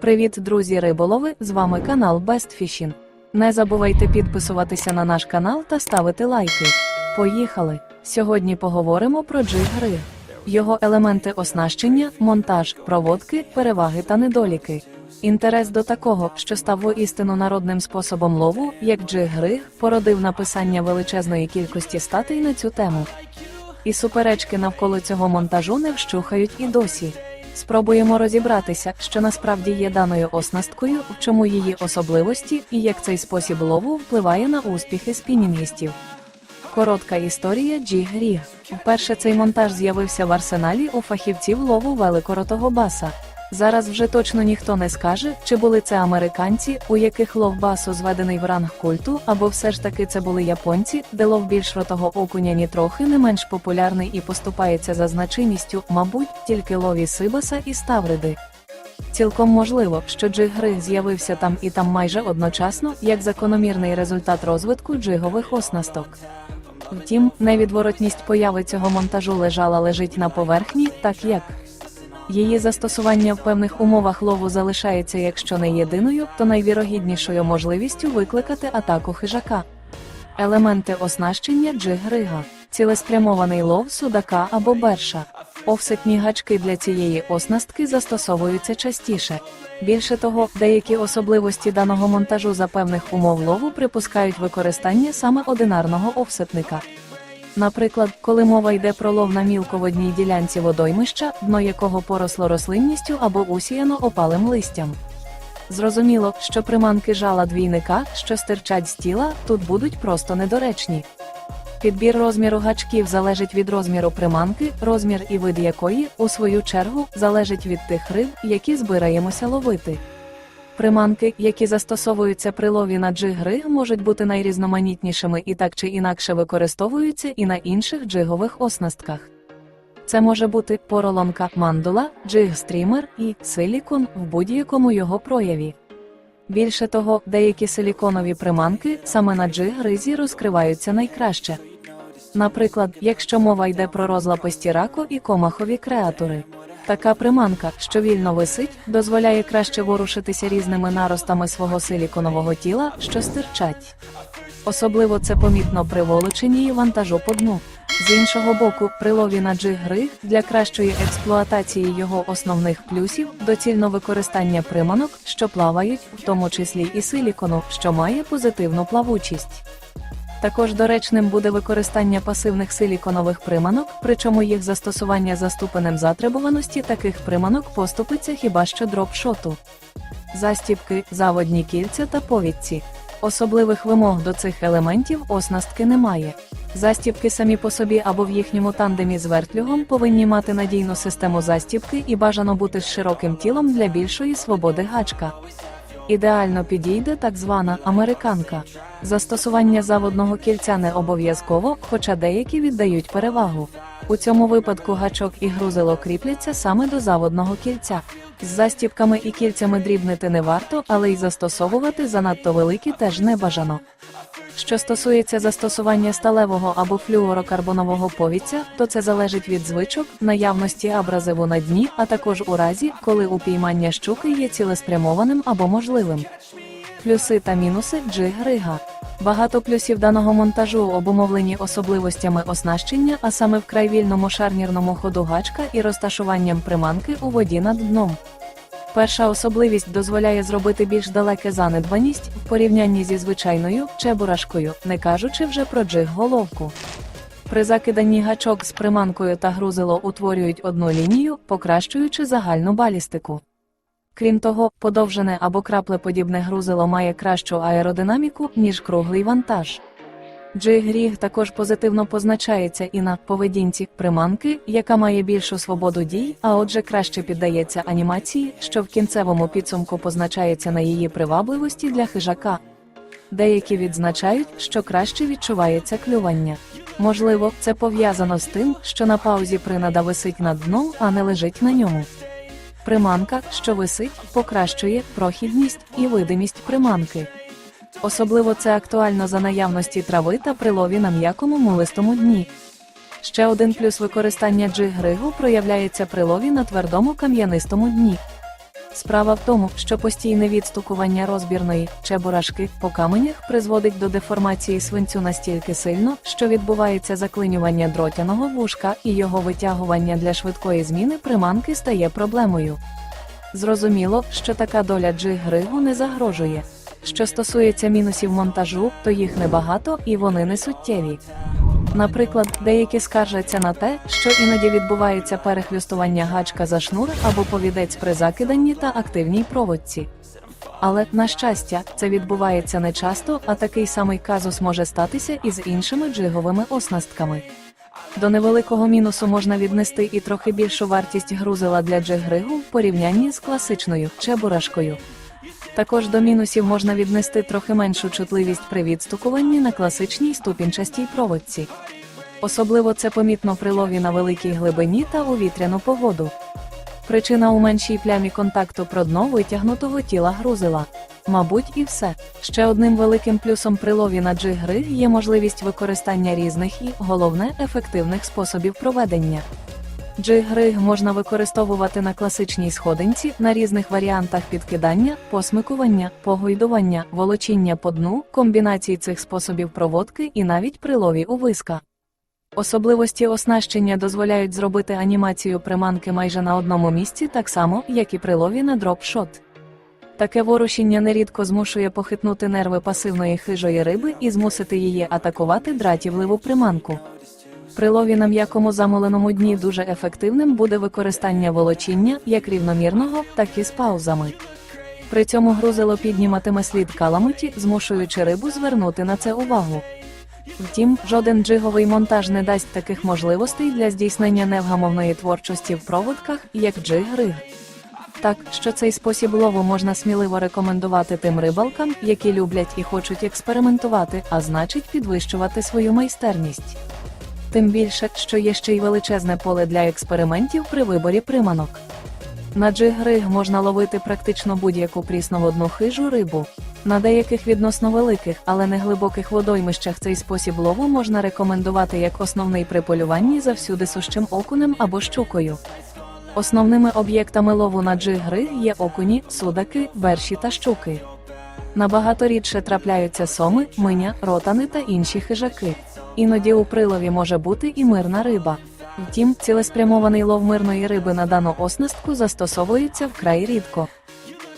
Привіт, друзі риболови! З вами канал Best Fishing. Не забувайте підписуватися на наш канал та ставити лайки. Поїхали! Сьогодні поговоримо про джиг-гри. Його елементи оснащення, монтаж, проводки, переваги та недоліки. Інтерес до такого, що став воістину народним способом лову, як джиг-гри, породив написання величезної кількості статей на цю тему. І суперечки навколо цього монтажу не вщухають і досі. Спробуємо розібратися, що насправді є даною оснасткою, в чому її особливості і як цей спосіб лову впливає на успіхи спінінгістів. Коротка історія Джі Грі. Вперше цей монтаж з'явився в арсеналі у фахівців лову великоротого баса. Зараз вже точно ніхто не скаже, чи були це американці, у яких лов басу зведений в ранг культу, або все ж таки це були японці, де лов більшротого окуня нітрохи не менш популярний і поступається за значимістю, мабуть, тільки лові сибаса і ставриди. Цілком можливо, що джиг-григ з'явився там і там майже одночасно, як закономірний результат розвитку джигових оснасток. Втім, невідворотність появи цього монтажу лежала лежить на поверхні, так як її застосування в певних умовах лову залишається, якщо не єдиною, то найвірогіднішою можливістю викликати атаку хижака. Елементи оснащення джиг-грига, цілеспрямований лов судака або берша. Офсетні гачки для цієї оснастки застосовуються частіше. Більше того, деякі особливості даного монтажу за певних умов лову припускають використання саме одинарного офсетника. Наприклад, коли мова йде про лов на мілководній ділянці водоймища, дно якого поросло рослинністю або усіяно опалим листям. Зрозуміло, що приманки жала двійника, що стирчать з тіла, тут будуть просто недоречні. Підбір розміру гачків залежить від розміру приманки, розмір і вид якої, у свою чергу, залежить від тих риб, які збираємося ловити. Приманки, які застосовуються при лові на джиг-григ, можуть бути найрізноманітнішими і так чи інакше використовуються і на інших джигових оснастках. Це може бути поролонка мандула, джиг-стрімер і силікон в будь-якому його прояві. Більше того, деякі силіконові приманки саме на джиг-гризі розкриваються найкраще. Наприклад, якщо мова йде про розлаписті рако і комахові креатури. Така приманка, що вільно висить, дозволяє краще ворушитися різними наростами свого силіконового тіла, що стирчать. Особливо це помітно при волоченні і вантажу по дну. З іншого боку, при лові на джиг-григ для кращої експлуатації його основних плюсів доцільно використання приманок, що плавають, в тому числі і силікону, що має позитивну плавучість. Також доречним буде використання пасивних силіконових приманок, причому їх застосування за ступенем затребуваності таких приманок поступиться хіба що дропшоту. Застібки, заводні кільця та повідці. Особливих вимог до цих елементів оснастки немає. Застібки самі по собі або в їхньому тандемі з вертлюгом повинні мати надійну систему застібки і бажано бути з широким тілом для більшої свободи гачка. Ідеально підійде так звана американка. Застосування заводного кільця не обов'язково, хоча деякі віддають перевагу. У цьому випадку гачок і грузило кріпляться саме до заводного кільця. З застібками і кільцями дрібнити не варто, але й застосовувати занадто великі теж не бажано. Що стосується застосування сталевого або флюорокарбонового повіця, то це залежить від звичок, наявності абразиву на дні, а також у разі, коли упіймання щуки є цілеспрямованим або можливим. Плюси та мінуси джиг-рига. Багато плюсів даного монтажу обумовлені особливостями оснащення, а саме вкрай вільному шарнірному ходу гачка і розташуванням приманки у воді над дном. Перша особливість дозволяє зробити більш далеке занедбаність в порівнянні зі звичайною чебурашкою, не кажучи вже про джиг-головку. При закиданні гачок з приманкою та грузило утворюють одну лінію, покращуючи загальну балістику. Крім того, подовжене або краплеподібне грузило має кращу аеродинаміку, ніж круглий вантаж. Джиг-ріг також позитивно позначається і на поведінці приманки, яка має більшу свободу дій, а отже краще піддається анімації, що в кінцевому підсумку позначається на її привабливості для хижака. Деякі відзначають, що краще відчувається клювання. Можливо, це пов'язано з тим, що на паузі принада висить над дном, а не лежить на ньому. Приманка, що висить, покращує прохідність і видимість приманки. Особливо це актуально за наявності трави та при лові на м'якому мулистому дні. Ще один плюс використання джиг-ригу проявляється при лові на твердому кам'янистому дні. Справа в тому, що постійне відстукування розбірної чебурашки по каменях призводить до деформації свинцю настільки сильно, що відбувається заклинювання дротяного вушка і його витягування для швидкої зміни приманки стає проблемою. Зрозуміло, що така доля джиг-ригу не загрожує. Що стосується мінусів монтажу, то їх небагато і вони не суттєві. Наприклад, деякі скаржаться на те, що іноді відбувається перехлюстування гачка за шнур або повідець при закиданні та активній проводці. Але, на щастя, це відбувається не часто, а такий самий казус може статися і з іншими джиговими оснастками. До невеликого мінусу можна віднести і трохи більшу вартість грузила для джиг-ригу в порівнянні з класичною чебурашкою. Також до мінусів можна віднести трохи меншу чутливість при відстукуванні на класичній ступінчастій проводці. Особливо це помітно при лові на великій глибині та у вітряну погоду. Причина у меншій плямі контакту про дно витягнутого тіла грузила. Мабуть, і все. Ще одним великим плюсом при лові на джиг-риг є можливість використання різних і, головне, ефективних способів проведення. Джиг-риг можна використовувати на класичній сходинці на різних варіантах підкидання, посмикування, погойдування, волочіння по дну, комбінації цих способів проводки і навіть при лові у виска. Особливості оснащення дозволяють зробити анімацію приманки майже на одному місці так само, як і при лові на дропшот. Таке ворушіння нерідко змушує похитнути нерви пасивної хижої риби і змусити її атакувати дратівливу приманку. При лові на м'якому замоленому дні дуже ефективним буде використання волочіння як рівномірного, так і з паузами. При цьому грузило підніматиме слід каламуті, змушуючи рибу звернути на це увагу. Втім, жоден джиговий монтаж не дасть таких можливостей для здійснення невгамовної творчості в проводках, як джиг-риг. Так, що цей спосіб лову можна сміливо рекомендувати тим рибалкам, які люблять і хочуть експериментувати, а значить підвищувати свою майстерність. Тим більше, що є ще й величезне поле для експериментів при виборі приманок. На джиг-риг можна ловити практично будь-яку прісноводну хижу рибу. На деяких відносно великих, але не глибоких водоймищах цей спосіб лову можна рекомендувати як основний при полюванні за всюди сущим окунем або щукою. Основними об'єктами лову на джиг-риг є окуні, судаки, берші та щуки. Набагато рідше трапляються соми, миня, ротани та інші хижаки. Іноді у прилові може бути і мирна риба. Втім, цілеспрямований лов мирної риби на дану оснастку застосовується вкрай рідко.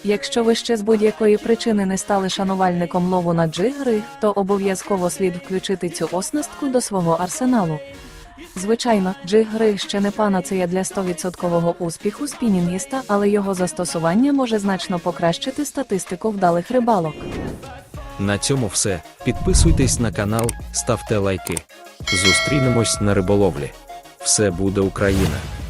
Якщо ви ще з будь-якої причини не стали шанувальником лову на джигри, то обов'язково слід включити цю оснастку до свого арсеналу. Звичайно, джигри ще не панацея для 100% успіху спінінгіста, але його застосування може значно покращити статистику вдалих рибалок. На цьому все. Підписуйтесь на канал, ставте лайки. Зустрінемось на риболовлі. Все буде Україна!